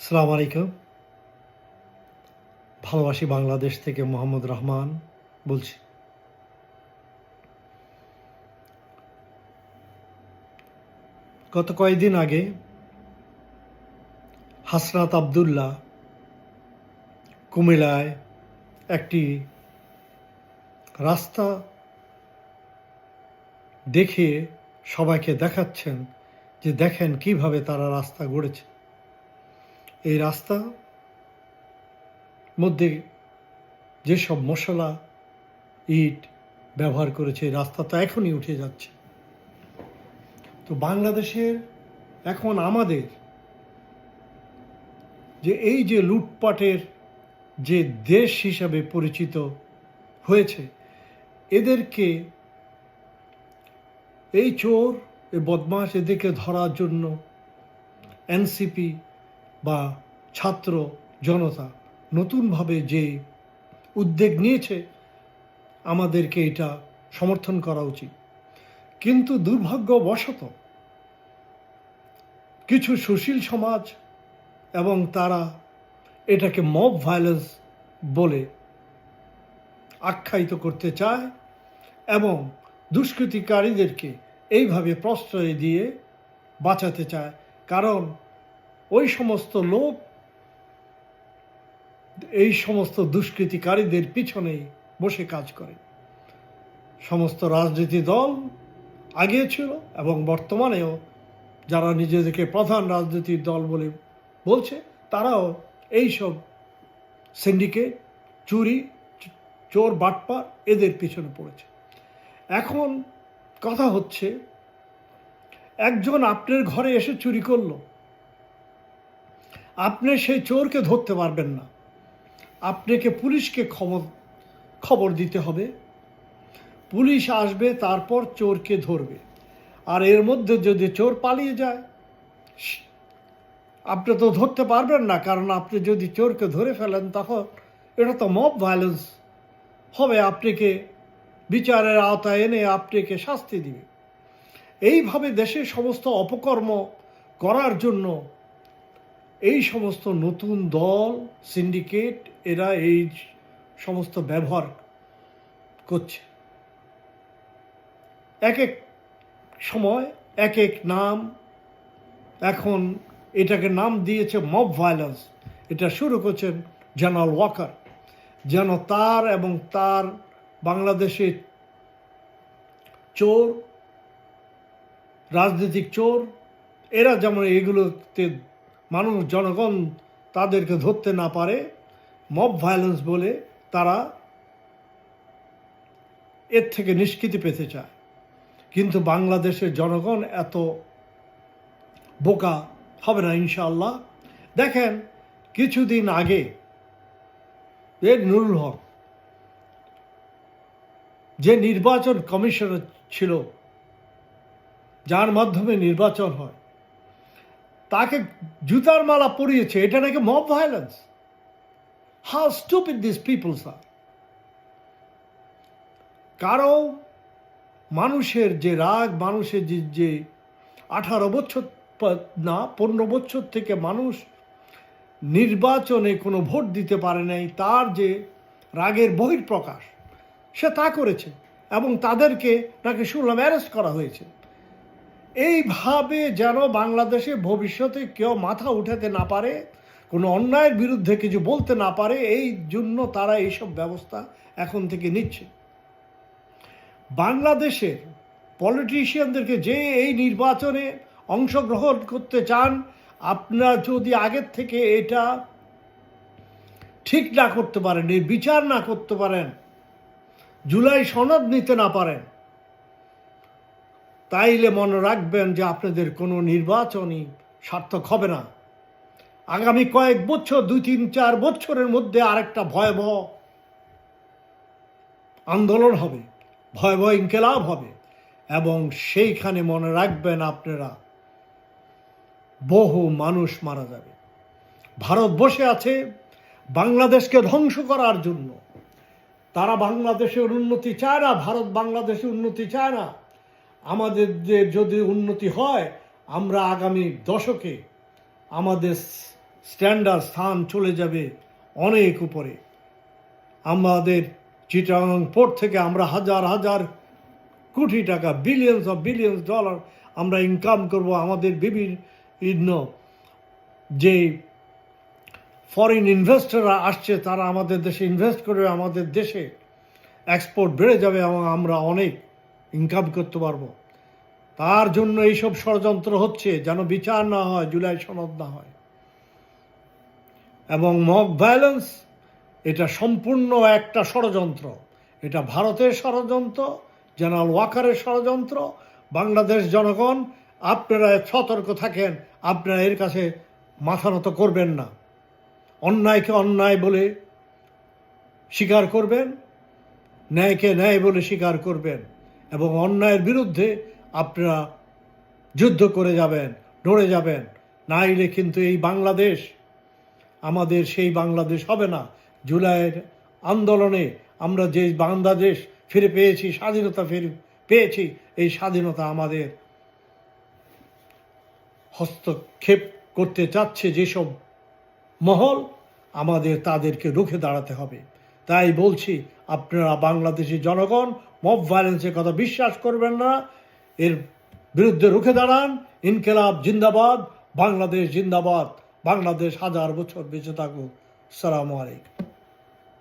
সালাম আলাইকুম। ভালোবাসি বাংলাদেশ থেকে মোহাম্মদ রহমান বলছি। গত কয়েকদিন আগে হাসনাত আবদুল্লাহ কুমিল্লায় একটি রাস্তা দেখে সবাইকে দেখাচ্ছেন যে দেখেন কীভাবে তারা রাস্তা গড়েছে। এই রাস্তা মধ্যে যেসব মশলা, ইট ব্যবহার করেছে রাস্তা তো এখনই উঠে যাচ্ছে। তো বাংলাদেশের, এখন আমাদের যে এই যে লুটপাটের যে দেশ হিসাবে পরিচিত হয়েছে, এদেরকে এই চোর এ বদমাস এদেরকে ধরার জন্য এনসিপি বা ছাত্র জনতা নতুনভাবে যে উদ্যোগ নিয়েছে, আমাদেরকে এটা সমর্থন করা উচিত। কিন্তু দুর্ভাগ্যবশত কিছু সুশীল সমাজ এবং তারা এটাকে মব ভায়োলেন্স বলে আখ্যায়িত করতে চায় এবং দুষ্কৃতিকারীদেরকে এইভাবে প্রশ্রয় দিয়ে বাঁচাতে চায়। কারণ ওই সমস্ত লোক এই সমস্ত দুষ্কৃতিকারীদের পিছনেই বসে কাজ করে। সমস্ত রাজনীতি দল আগে ছিল এবং বর্তমানেও যারা নিজেদেরকে প্রধান রাজনৈতিক দল বলে বলছে, তারাও এইসব সিন্ডিকেট চুরি, চোর, বাটপার এদের পিছনে পড়েছে। এখন কথা হচ্ছে, একজন আপনার ঘরে এসে চুরি করল। আপনি সেই চোরকে ধরতে পারবেন না। আপনাকে পুলিশকে খবর খবর দিতে হবে। পুলিশ আসবে, তারপর চোরকে ধরবে। আর এর মধ্যে যদি চোর পালিয়ে যায়, আপনি তো ধরতে পারবেন না, কারণ আপনি যদি চোরকে ধরে ফেলেন, তখন এটা তো মব ভায়োলেন্স হবে। আপনাকে বিচারের আওতায় এনে আপনাকে শাস্তি দিবে। এইভাবে দেশের সমস্ত অপকর্ম করার জন্য এই সমস্ত নতুন দল সিন্ডিকেট এরা এই সমস্ত ব্যবহার করছে। এক এক সময়, এক এক নাম, এখন এটাকে নাম দিয়েছে মব ভায়োলেন্স এটা শুরু করছেন জেনারেল ওয়াকার যেন তার এবং তার বাংলাদেশের চোর, রাজনৈতিক চোর, এরা যেমন এগুলোতে মানুষ, জনগণ তাদেরকে ধরতে না পারে মব ভায়োলেন্স বলে তারা এর থেকে নিষ্কৃতি পেতে চায়। কিন্তু বাংলাদেশের জনগণ এত বোকা হবে না ইনশাল্লাহ দেখেন, কিছুদিন আগে এর নুরুল হক, যে নির্বাচন কমিশনার ছিল, যার মাধ্যমে নির্বাচন হয় তাকে জুতার মালা পরিয়েছে, এটা নাকি mob violence how stupid this peoples আর কারও মানুষের যে রাগ, মানুষের যে যে আঠারো বছর না, পনেরো বছর থেকে মানুষ নির্বাচনে কোনো ভোট দিতে পারে নাই, তার যে রাগের বহির্প্রকাশ সে তা করেছে এবং তাদেরকে নাকি শুনলাম অ্যারেস্ট করা হয়েছে। এইভাবে যেন বাংলাদেশে ভবিষ্যতে কেউ মাথা উঠাতে না পারে, কোনো অন্যায়ের বিরুদ্ধে কিছু বলতে না পারে, এই জন্য তারা এইসব ব্যবস্থা এখন থেকে নিচ্ছে। বাংলাদেশের পলিটিশিয়ানদেরকে যে এই নির্বাচনে অংশগ্রহণ করতে চান, আপনারা যদি আগের থেকে এটা ঠিক না করতে পারেন এর বিচার না করতে পারেন, জুলাই সনদ নিতে না পারেন তাইলে মনে রাখবেন যে আপনাদের কোনো নির্বাচনই সার্থক হবে না। আগামী কয়েক বছর, দুই, তিন, চার বছরের মধ্যে আরেকটা ভয়াবহ আন্দোলন হবে, ভয়াবহ ইনকেলাব হবে এবং সেইখানে মনে রাখবেন আপনারা বহু মানুষ মারা যাবে। ভারত বসে আছে বাংলাদেশকে ধ্বংস করার জন্য। তারা বাংলাদেশের উন্নতি চায় না, ভারত বাংলাদেশের উন্নতি চায় না। আমাদের যে যদি উন্নতি হয়, আমরা আগামী দশকে আমাদের স্ট্যান্ডার্ড স্থান চলে যাবে অনেক উপরে। আমাদের চিটাং পোর্ট থেকে আমরা হাজার হাজার কোটি টাকা বিলিয়ন্স অফ বিলিয়ন্স ডলার আমরা ইনকাম করব আমাদের বিভিন্ন যে ফরেন ইনভেস্টররা আসছে, তারা আমাদের দেশে ইনভেস্ট করবে, আমাদের দেশে এক্সপোর্ট বেড়ে যাবে এবং আমরা অনেক ইনকাম করতে পারব। তার জন্য এইসব ষড়যন্ত্র হচ্ছে যেন বিচার না হয়, জুলাই সনদ না হয়। এবং মক ভায়োলেন্স, এটা সম্পূর্ণ একটা ষড়যন্ত্র। এটা ভারতের ষড়যন্ত্র, জেনারেল ওয়াকারের ষড়যন্ত্র, বাংলাদেশ জনগণ, আপনারা সতর্ক থাকেন, আপনারা এর কাছে মাথা নত করবেন না। অন্যায়কে অন্যায় বলে স্বীকার করবেন, ন্যায়কে ন্যায় বলে স্বীকার করবেন। এবং অন্যায়ের বিরুদ্ধে আপনারা যুদ্ধ করে যাবেন, লড়ে যাবেন। নাইলে কিন্তু এই বাংলাদেশ, আমাদের সেই বাংলাদেশ হবে না। জুলাইয়ের আন্দোলনে আমরা যে বাংলাদেশ ফিরে পেয়েছি, স্বাধীনতা ফিরে পেয়েছি, এই স্বাধীনতা আমাদের হস্তক্ষেপ করতে চাচ্ছে যেসব মহল, আমাদের তাদেরকে রুখে দাঁড়াতে হবে। তাই বলছি আপনারা বাংলাদেশি জনগণ মব ভায়োলেন্সের কথা বিশ্বাস করবেন না। এর বিরুদ্ধে রুখে দাঁড়ান। ইনকেলাব জিন্দাবাদ। বাংলাদেশ জিন্দাবাদ। বাংলাদেশ হাজার বছর বেঁচে থাকুক। সালামু আলাইকুম।